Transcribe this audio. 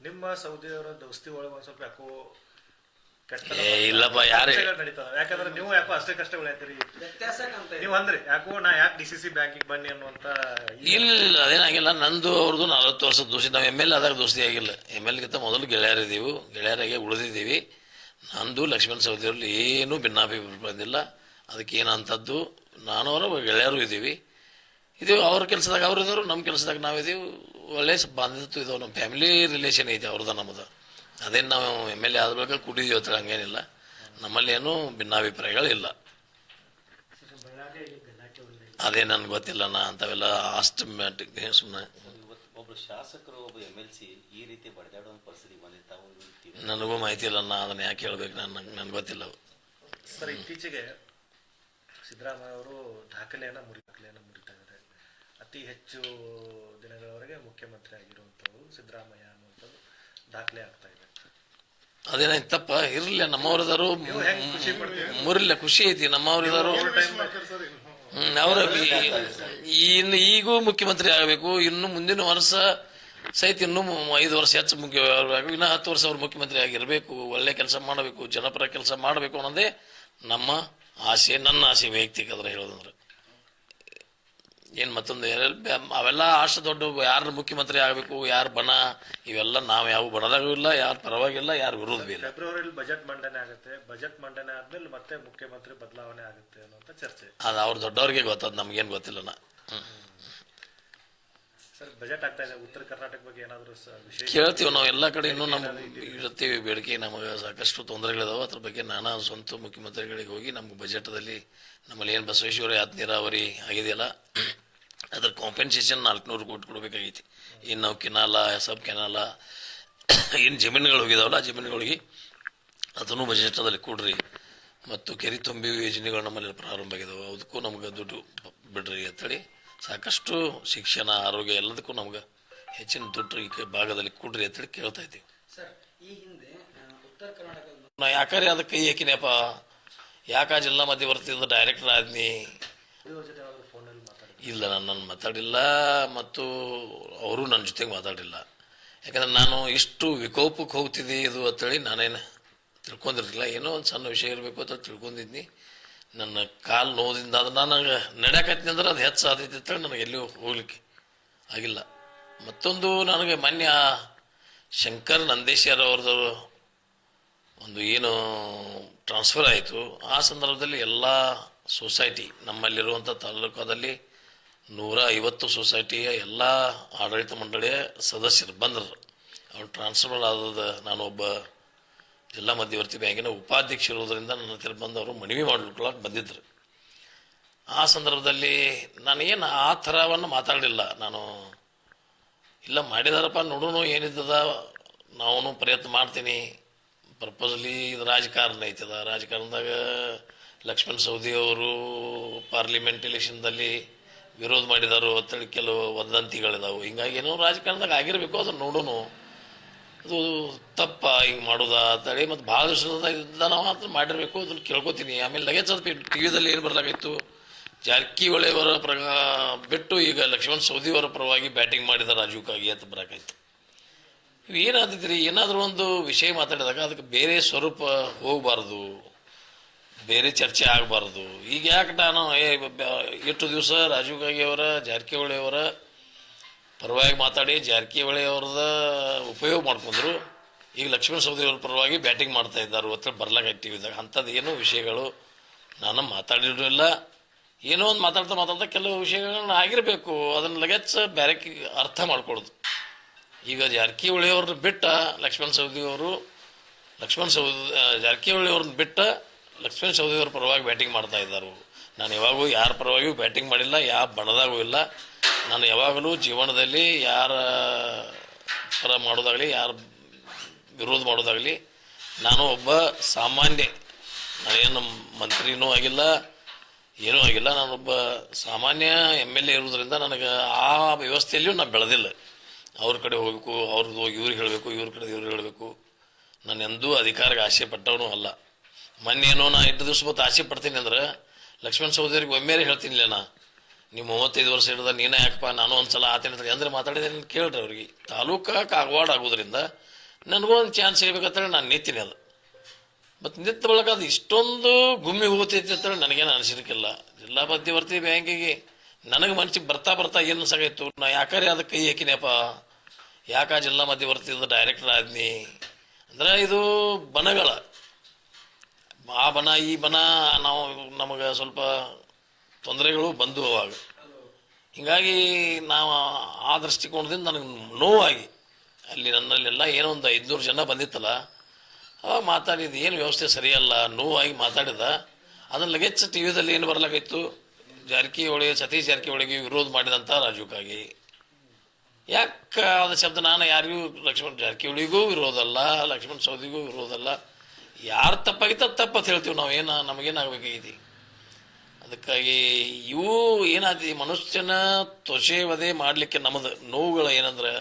ನಿಮ್ಮ ಸೌದಿಯವರ ದೋಸ್ತಿ ಒಳಗೆ ಒಂದ್ ಸ್ವಲ್ಪ ಯಾಕೋ ಕೆಟ್ಟ ಏ ಇಲ್ಲಪ್ಪ ಯಾರೇ ನಡೀತಾವ. ಯಾಕಂದ್ರೆ ನೀವು ಯಾಕೋ ಅಷ್ಟೇ ಕಷ್ಟಗಳು ಹೇಳ್ತೀರಿ ವ್ಯತ್ಯಾಸಕ್ಕಂತ ನೀವು ಅಂದ್ರಿ ಯಾಕೋ ನಾ ಯಾಕೆ ಡಿ ಸಿ ಸಿ ಬ್ಯಾಂಕಿಗೆ ಬನ್ನಿ ಅನ್ನುವಂತ ಇಲ್ಲ ಅದೇನಾಗಿಲ್ಲ ನಂದು ಅವ್ರದ್ದು ನಲವತ್ತು ವರ್ಷದ ದೋಸ್ತಿ. ನಾವು ಎಂ ಎಲ್ ಆದಾಗ ದೋಸ್ತಿ ಆಗಿಲ್ಲ. ಎಂ ಎಲ್ಗಿಂತ ಮೊದಲು ಗೆಳೆಯರಿದ್ದೀವಿ ಗೆಳೆಯರಾಗೆ ಉಳಿದಿದ್ದೀವಿ. ನಂದು ಲಕ್ಷ್ಮಣ ಸವದಿಯಲ್ಲಿ ಏನೂ ಭಿನ್ನಾಭಿಪ್ರಾಯ ಬಂದಿಲ್ಲ. ಅದಕ್ಕೆ ಏನಂಥದ್ದು? ನಾನು ಅವರ ಗೆಳೆಯರು ಇದ್ದೀವಿ. ಇದು ಅವ್ರ ಕೆಲಸದಾಗ ಅವ್ರು ಇದ್ದವರು ನಮ್ಮ ಕೆಲಸದಾಗ ನಾವಿದ್ದೀವಿ. ಒಳ್ಳೆ ಬಾಂಧವ್ಯ ಇದಾವೆ ನಮ್ಮ ಫ್ಯಾಮಿಲಿ ರಿಲೇಷನ್ ಐತೆ ಅವ್ರದ್ದು ನಮ್ಮದು. ಅದೇನು ನಾವು ಎಂ ಎಲ್ ಎ ಆದ ಬಳಿಕ ಕುಡಿದೀವಿ ಅಂತ ಹಂಗೇನಿಲ್ಲ. ನಮ್ಮಲ್ಲಿ ಏನೂ ಭಿನ್ನಾಭಿಪ್ರಾಯಗಳಿಲ್ಲ. ಅದೇ ನನ್ಗೆ ಗೊತ್ತಿಲ್ಲ ನಾ ಅಂಥವೆಲ್ಲ ಆಸ್ಟಮ್ಯಾಟಿಕ್ ಸುಮ್ಮನೆ ಒಬ್ಬ ಶಾಸಕರು ಒಬ್ಬ ಎಂ ಎಲ್ ಸಿ ಈ ರೀತಿ ಬಡಿದಾಡೋ ಪರಿಸ್ಥಿತಿ ಬಂದಿತ್ತು? ತಾವು ಇರ್ತೀವಿ ನನಗೂ ಮಾಹಿತಿ ಇಲ್ಲ ನಾ ಅದನ್ನ ಯಾಕೆ ಹೇಳ್ಬೇಕು? ನಾನು ನನ್ಗೆ ಗೊತ್ತಿಲ್ಲ. ಸರ್ ಇತ್ತೀಚೆಗೆ ಸಿದ್ದರಾಮಯ್ಯ ಅವರು ದಾಖಲೆಯನ್ನ ಮುರಿ ದಾಖಲೆಯನ್ನ ಮುರಿತಾ ಇದ್ದಾರೆ ಅತಿ ಹೆಚ್ಚು ದಿನಗಳವರೆಗೆ ಮುಖ್ಯಮಂತ್ರಿ ಆಗಿರುವಂತವರು ಸಿದ್ದರಾಮಯ್ಯ ಅನ್ನುವಂಥದ್ದು ದಾಖಲೆ ಆಗ್ತಾ ಇದೆ. ಅದೇನಾಯ್ತು ತಪ್ಪ? ಇರ್ಲಿಲ್ಲ ನಮ್ಮವ್ರದಾರು? ಮುರಿಲ್ಲ ಖುಷಿ ಐತಿ ನಮ್ಮವ್ರಿದಾರು. ಅವ್ರ ಇನ್ನು ಈಗೂ ಮುಖ್ಯಮಂತ್ರಿ ಆಗಬೇಕು. ಇನ್ನು ಮುಂದಿನ ವರ್ಷ ಸಹಿತ ಇನ್ನು ಐದು ವರ್ಷ ಹೆಚ್ಚು ಮುಖ್ಯ. ಇನ್ನು ಹತ್ತು ವರ್ಷ ಅವ್ರು ಮುಖ್ಯಮಂತ್ರಿ ಆಗಿರಬೇಕು. ಒಳ್ಳೆ ಕೆಲಸ ಮಾಡಬೇಕು ಜನಪರ ಕೆಲಸ ಮಾಡಬೇಕು ಅನ್ನೋದೇ ನಮ್ಮ ಆಸೆ ನನ್ನ ಆಸೆ ವೈಯಕ್ತಿಕ ಅದ್ರ ಹೇಳೋದಂದ್ರೆ. ಏನ್ ಮತ್ತೊಂದು ಅವೆಲ್ಲ ಆಸೆ ದೊಡ್ಡ ಯಾರು ಮುಖ್ಯಮಂತ್ರಿ ಆಗಬೇಕು ಯಾರು ಬಣ ಇವೆಲ್ಲ ನಾವು ಯಾವ ಬಣದಾಗೂ ಇಲ್ಲ ಯಾರು ಪರವಾಗಿಲ್ಲ ಯಾರು ವಿರೋಧ ಇಲ್ಲ. ಫೆಬ್ರವರಿಯಲ್ಲಿ ಬಜೆಟ್ ಮಂಡನೆ ಆಗುತ್ತೆ. ಬಜೆಟ್ ಮಂಡನೆ ಆದ್ಮೇಲೆ ಮತ್ತೆ ಮುಖ್ಯಮಂತ್ರಿ ಬದಲಾವಣೆ ಆಗುತ್ತೆ ಅನ್ನೋಂಥ ಚರ್ಚೆ. ಅದು ಅವ್ರು ದೊಡ್ಡವ್ರಿಗೆ ಗೊತ್ತದ ನಮ್ಗೇನು ಗೊತ್ತಿಲ್ಲ ನಾ. ಸರ್ ಬಜೆಟ್ ಆಗ್ತಾ ಇದೆ. ಉತ್ತರ ಕರ್ನಾಟಕ ಬಗ್ಗೆ ಏನಾದರೂ ಕೇಳ್ತೀವಿ ನಾವು ಎಲ್ಲ ಕಡೆ ಇನ್ನೂ ನಮ್ಮ ಇರ್ತೀವಿ ಬೇಡಿಕೆ ನಮಗೆ ಸಾಕಷ್ಟು ತೊಂದರೆಗಳಿದಾವೆ. ಅದ್ರ ಬಗ್ಗೆ ನಾನಾ ಸ್ವಂತ ಮುಖ್ಯಮಂತ್ರಿಗಳಿಗೆ ಹೋಗಿ ನಮ್ಗೆ ಬಜೆಟ್ದಲ್ಲಿ ನಮ್ಮಲ್ಲಿ ಏನು ಬಸವೇಶ್ವರ ಯಾತ್ ನೀರಾವರಿ ಆಗಿದೆಯಲ್ಲ ಅದ್ರ ಕಾಂಪೆನ್ಸೇಷನ್ ನಾಲ್ಕುನೂರು ಕೋಟಿ ಕೊಡಬೇಕಾಗೈತಿ. ಇನ್ನು ನಾವು ಕೆನಾಲ ಸಬ್ ಕೆನಾಲ ಏನು ಜಮೀನುಗಳು ಹೋಗಿದಾವಲ್ಲ ಆ ಜಮೀನುಗಳಿಗೆ ಅದನ್ನು ಬಜೆಟ್ನಲ್ಲಿ ಕೊಡ್ರಿ. ಮತ್ತು ಕೆರೆ ತುಂಬಿ ಯೋಜನೆಗಳು ನಮ್ಮಲ್ಲಿ ಪ್ರಾರಂಭ ಆಗಿದಾವೆ. ಅದಕ್ಕೂ ನಮ್ಗೆ ದುಡ್ಡು ಬಿಡ್ರಿ ಅಂತೇಳಿ ಸಾಕಷ್ಟು ಶಿಕ್ಷಣ ಆರೋಗ್ಯ ಎಲ್ಲದಕ್ಕೂ ನಮ್ಗೆ ಹೆಚ್ಚಿನ ದುಡ್ಡು ಈ ಭಾಗದಲ್ಲಿ ಕೊಡ್ರಿ ಅಂತೇಳಿ ಕೇಳ್ತಾ ಇದ್ದೀವಿ. ನಾ ಯಾಕಾರೆ ಅದಕ್ಕೆ ಕೈ ಹಾಕಿನಪ್ಪ ಯಾಕ ಜಿಲ್ಲಾ ಮಧ್ಯವರ್ತಿಯಿಂದ ಡೈರೆಕ್ಟರ್ ಆದ್ನಿ ಇವ್ರ ಜೊತೆ ಏನಾದ್ರು ಫೋನಲ್ಲಿ ಮಾತಾಡಿ ಇಲ್ಲ, ನಾನು ನಾನು ಮಾತಾಡಿಲ್ಲ ಮತ್ತು ಅವರು ನನ್ನ ಜೊತೆಗೆ ಮಾತಾಡಿಲ್ಲ. ಯಾಕಂದ್ರೆ ನಾನು ಇಷ್ಟು ವಿಕೋಪಕ್ಕೆ ಹೋಗ್ತಿದ್ದೆ ಇದು ಅಂತೇಳಿ ನಾನೇನು ತಿಳ್ಕೊಂಡಿರಲಿಲ್ಲ. ಏನೋ ಒಂದು ಸಣ್ಣ ವಿಷಯ ಇರಬೇಕು ಅಂತ ತಿಳ್ಕೊಂಡಿದ್ನಿ. ನನ್ನ ಕಾಲು ನೋವುದಿಂದ ಅದು ನನಗೆ ನಡೆಯಕತ್ತೀನಿ ಅಂದ್ರೆ ಅದು ಹೆಚ್ಚು ಸಾಧ್ಯತೆ ಅಂತೇಳಿ ನನಗೆ ಎಲ್ಲಿಯೂ ಹೋಗ್ಲಿಕ್ಕೆ ಆಗಿಲ್ಲ. ಮತ್ತೊಂದು ನನಗೆ ಮಾನ್ಯ ಶಂಕರ್ ನಂದೇಶ್ವರ ಅವ್ರದ್ದು ಒಂದು ಏನು ಟ್ರಾನ್ಸ್ಫರ್ ಆಯಿತು. ಆ ಸಂದರ್ಭದಲ್ಲಿ ಎಲ್ಲ ಸೊಸೈಟಿ ನಮ್ಮಲ್ಲಿರುವಂಥ ತಾಲೂಕದಲ್ಲಿ ನೂರ ಐವತ್ತು ಸೊಸೈಟಿಯ ಎಲ್ಲ ಆಡಳಿತ ಮಂಡಳಿಯ ಸದಸ್ಯರು ಬಂದರು. ಅವ್ರು ಟ್ರಾನ್ಸ್ಫರ್ ಆದದ ನಾನು ಒಬ್ಬ ಜಿಲ್ಲಾ ಮಧ್ಯವರ್ತಿ ಬ್ಯಾಂಕಿನ ಉಪಾಧ್ಯಕ್ಷ ಇರೋದರಿಂದ ನನ್ನ ಹತ್ತಿರ ಬಂದವರು ಮನವಿ ಮಾಡ್ಲಿಕ್ಕೆ ಬಂದಿದ್ದರು ಆ ಸಂದರ್ಭದಲ್ಲಿ ನಾನು ಏನು ಆ ಥರವನ್ನು ಮಾತಾಡಲಿಲ್ಲ. ನಾನು, ಇಲ್ಲ, ಮಾಡಿದಾರಪ್ಪ ನೋಡೋಣ ಏನಿದ್ದದ ನಾವು ಪ್ರಯತ್ನ ಮಾಡ್ತೀನಿ. ಪರ್ಪಸ್ಲಿ ಇದು ರಾಜಕಾರಣ ಐತದ. ರಾಜಕಾರಣದಾಗ ಲಕ್ಷ್ಮಣ್ ಸವದಿ ಅವರು ಪಾರ್ಲಿಮೆಂಟ್ ಎಲೆಕ್ಷನ್ದಲ್ಲಿ ವಿರೋಧ ಮಾಡಿದಾರು ಅಂತೇಳಿ ಕೆಲವು ವದಂತಿಗಳಿದಾವೆ. ಹಿಂಗಾಗಿ ಏನೋ ರಾಜಕಾರಣದಾಗ ಆಗಿರಬೇಕು, ಅದನ್ನ ನೋಡೋನು. ಅದು ತಪ್ಪ, ಹಿಂಗೆ ಮಾಡೋದಾ ಅಂತೇಳಿ ಮತ್ತು ಭಾಳ ನಾವು ಮಾತ್ರ ಮಾಡಿರಬೇಕು, ಅದನ್ನು ಕೇಳ್ಕೊತೀನಿ. ಆಮೇಲೆ ಲಗೇಜ್ ಸ್ವಲ್ಪ ಟಿ ವಿದಲ್ಲಿ ಏನು ಬರಲಾಗಿತ್ತು ಜಾರಕಿಹೊಳಿ ಅವರ ಪ್ರ ಬಿಟ್ಟು ಈಗ ಲಕ್ಷ್ಮಣ್ ಸೌದಿ ಅವರ ಪರವಾಗಿ ಬ್ಯಾಟಿಂಗ್ ಮಾಡಿದ ರಾಜೀವ್ ಕಾಗಿ ಅಂತ ಬರೋಕಾಯ್ತು. ಏನಾದಿದ್ರಿ ಏನಾದರೂ ಒಂದು ವಿಷಯ ಮಾತಾಡಿದಾಗ ಅದಕ್ಕೆ ಬೇರೆ ಸ್ವರೂಪ ಹೋಗಬಾರ್ದು. ಬೇರೆ ಚರ್ಚೆ ಆಗಬಾರ್ದು. ಈಗ ಯಾಕೆ ನಾನು, ಏ ಎಷ್ಟು ದಿವಸ ರಾಜೀವ್ ಗಾಂಧಿ ಅವರ, ಜಾರಕಿಹೊಳಿ ಅವರ, ಪರವಾಗಿ ಮಾತಾಡಿ ಜಾರಕಿಹೊಳಿ ಅವ್ರದ ಉಪಯೋಗ ಮಾಡ್ಕೊಂಡ್ರು. ಈಗ ಲಕ್ಷ್ಮಣ ಸವದಿ ಅವ್ರ ಪರವಾಗಿ ಬ್ಯಾಟಿಂಗ್ ಮಾಡ್ತಾ ಇದ್ದಾರೆ. ಒತ್ತಡ ಬರ್ಲಾಗೈತಿ ಟಿ ವಿದಾಗ. ಅಂಥದ್ದು ಏನೋ ವಿಷಯಗಳು ನಾನು ಮಾತಾಡಿರಲಿಲ್ಲ ಏನೋ ಒಂದು ಮಾತಾಡ್ತಾ ಮಾತಾಡ್ತಾ ಕೆಲವು ವಿಷಯಗಳನ್ನ ಆಗಿರಬೇಕು. ಅದನ್ನ ಲಗೇಜ್ ಬೇರೆ ಅರ್ಥ ಮಾಡ್ಕೊಳ್ಳೋದು ಈಗ ಜಾರಕಿಹೊಳಿ ಅವ್ರನ್ನ ಬಿಟ್ಟ ಲಕ್ಷ್ಮಣ ಸವದಿ ಅವರು, ಲಕ್ಷ್ಮಣ ಸೌದಿ ಜಾರಕಿಹೊಳಿ ಅವ್ರನ್ನ ಬಿಟ್ಟ ಲಕ್ಷ್ಮಣ್ ಸವದಿ ಅವ್ರ ಪರವಾಗಿ ಬ್ಯಾಟಿಂಗ್ ಮಾಡ್ತಾ ಇದ್ದಾರೆ. ನಾನು ಯಾವಾಗೂ ಯಾರ ಪರವಾಗಿಯೂ ಬ್ಯಾಟಿಂಗ್ ಮಾಡಿಲ್ಲ, ಯಾವ ಬಣದಾಗೂ ಇಲ್ಲ. ನಾನು ಯಾವಾಗಲೂ ಜೀವನದಲ್ಲಿ ಯಾರ ಪರ ಮಾಡೋದಾಗಲಿ, ಯಾರ ವಿರೋಧ ಮಾಡೋದಾಗಲಿ, ನಾನು ಒಬ್ಬ ಸಾಮಾನ್ಯ ನಾನೇನು ಮಂತ್ರಿನೂ ಆಗಿಲ್ಲ, ಏನೂ ಆಗಿಲ್ಲ. ನಾನೊಬ್ಬ ಸಾಮಾನ್ಯ ಎಂ ಎಲ್ ಎ ಇರೋದ್ರಿಂದ ನನಗೆ ಆ ವ್ಯವಸ್ಥೆಯಲ್ಲಿಯೂ ನಾನು ಬೆಳೆದಿಲ್ಲ. ಅವ್ರ ಕಡೆ ಹೋಗಬೇಕು, ಅವ್ರದ್ದು ಹೋಗಿ ಇವ್ರಿಗೆ ಹೇಳಬೇಕು, ಇವ್ರ ಕಡೆ ಇವ್ರಿಗೆ ಹೇಳಬೇಕು. ನಾನು ಎಂದೂ ಅಧಿಕಾರಕ್ಕೆ ಆಸೆ ಪಟ್ಟವನು ಅಲ್ಲ. ಮೊನ್ನೆ ಏನೋ ನಾ ಎಂಟು ದಿವ್ಸ ಮತ್ತು ಆಸೆ ಪಡ್ತೀನಿ ಅಂದ್ರೆ, ಲಕ್ಷ್ಮಣ ಸಹೋದರಿಗೆ ಒಮ್ಮೆರೆ ಹೇಳ್ತೀನಿಲ್ಲ ನಾ. ನೀವು ಮೂವತ್ತೈದು ವರ್ಷ ಹಿಡಿದ ನೀನೇ ಯಾಕಪ್ಪ, ನಾನು ಒಂದ್ಸಲ ಆತೇನೆ ಅಂದ್ರೆ ಮಾತಾಡಿದೆ ಕೇಳ್ರಿ ಅವ್ರಿಗೆ. ತಾಲೂಕ ಕಾಗವಾಡ ಆಗೋದ್ರಿಂದ ನನಗೂ ಒಂದು ಚಾನ್ಸ್ ಸಿಗಬೇಕಂತೇಳಿ ನಾನು ನಿಂತೀನಿ ಅದು. ಮತ್ತು ನಿಂತ ಬಳಕ ಅದು ಇಷ್ಟೊಂದು ಗುಮ್ಮಿ ಹೋಗ್ತೈತಿ ಅಂತ ನನಗೇನು ಅನಿಸಿರ್ಕಿಲ್ಲ. ಜಿಲ್ಲಾ ಮಧ್ಯವರ್ತಿ ಬ್ಯಾಂಕಿಗೆ ನನಗೆ ಮನ್ಸಿಗೆ ಬರ್ತಾ ಬರ್ತಾ ಏನು ಸಾಗಾಯ್ತು ನಾ ಯಾಕಾರೆ ಅದಕ್ಕೆ ಕೈ ಹಾಕಿನಪ್ಪ ಯಾಕ ಜಿಲ್ಲಾ ಮಧ್ಯವರ್ತಿದ ಡೈರೆಕ್ಟರ್ ಆದ್ನಿ? ಅಂದ್ರೆ ಇದು ಬನಗಳ ಆ ಬನ ಈ ಬನ ನಾವು ನಮಗೆ ಸ್ವಲ್ಪ ತೊಂದರೆಗಳು ಬಂದು ಅವಾಗ. ಹೀಗಾಗಿ ನಾವು ಆ ದೃಷ್ಟಿಕೋನದಿಂದ ನನಗೆ ನೋವಾಗಿ, ಅಲ್ಲಿ ನನ್ನಲ್ಲೆಲ್ಲ ಏನೋ ಒಂದು ಐದುನೂರು ಜನ ಬಂದಿತ್ತಲ್ಲ, ಅವಾಗ ಮಾತಾಡಿದ ಏನು ವ್ಯವಸ್ಥೆ ಸರಿಯಲ್ಲ? ನೋವಾಗಿ ಮಾತಾಡಿದ. ಅದನ್ನು ಲಗೇಜ್ ಟಿ ವಿದಲ್ಲಿ ಏನು ಬರಲಾಗಿತ್ತು ಜಾರಕಿಹೊಳಿ, ಸತೀಶ್ ಜಾರಕಿಹೊಳಿಗೆ ವಿರೋಧ ಮಾಡಿದಂಥ ರಾಜುಕಾಗಿ. ಕಾಗೆ ಯಾಕೆ ಆದ ಶಬ್ದ? ನಾನು ಯಾರಿಗೂ ಲಕ್ಷ್ಮಣ್ ಜಾರಕಿಹೊಳಿಗೂ ವಿರೋಧ ಅಲ್ಲ, ಲಕ್ಷ್ಮಣ್ ಸೌದಿಗೂ ವಿರೋಧ ಅಲ್ಲ. ಯಾರು ತಪ್ಪಾಗಿತ್ತು ಅದು ತಪ್ಪು ಅಂತ ಹೇಳ್ತೀವಿ ನಾವು. ಏನು ನಮಗೇನಾಗಬೇಕಾಗೈತಿ ಅದಕ್ಕಾಗಿ ಇವು ಏನಾದಿ ಮನುಷ್ಯನ ತೊಷೆ ವಧೆ ಮಾಡಲಿಕ್ಕೆ ನಮ್ಮದು ನೋವುಗಳು ಏನಂದ್ರೆ